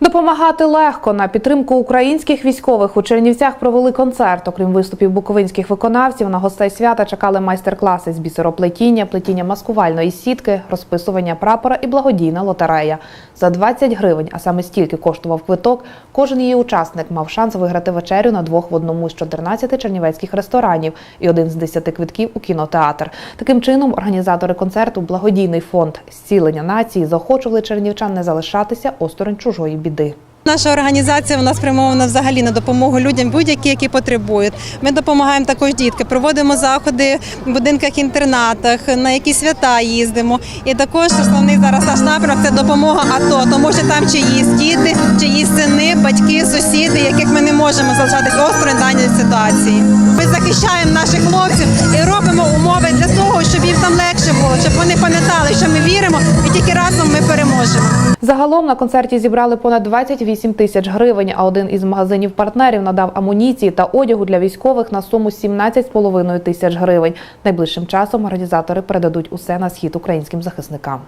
Допомагати легко на підтримку українських військових у Чернівцях провели концерт. Окрім виступів буковинських виконавців, на гостей свята чекали майстер-класи з бісероплетіння, плетіння маскувальної сітки, розписування прапора і благодійна лотерея. За 20 гривень, а саме стільки коштував квиток, кожен її учасник мав шанс виграти вечерю на двох в одному з 14 чернівецьких ресторанів і один з 10 квитків у кінотеатр. Таким чином, організатори концерту Благодійний фонд зцілення нації заохочували чернівчан не залишатися осторонь чужої біди. Наша організація вона спрямована взагалі на допомогу людям будь-які, які потребують. Ми допомагаємо також дітки, проводимо заходи в будинках інтернатах, на які свята їздимо. І також основний зараз наш напрямок це допомога АТО, тому що там чиїсь діти, чиїсь сини, батьки, сусіди, яких ми не можемо залишатись осторонь даної ситуації. Ми захищаємо пам'ятали, що ми віримо, і тільки разом ми переможемо. Загалом на концерті зібрали понад 28 тисяч гривень, а один із магазинів партнерів надав амуніції та одягу для військових на суму 17,5 тисяч гривень. Найближчим часом організатори передадуть усе на схід українським захисникам.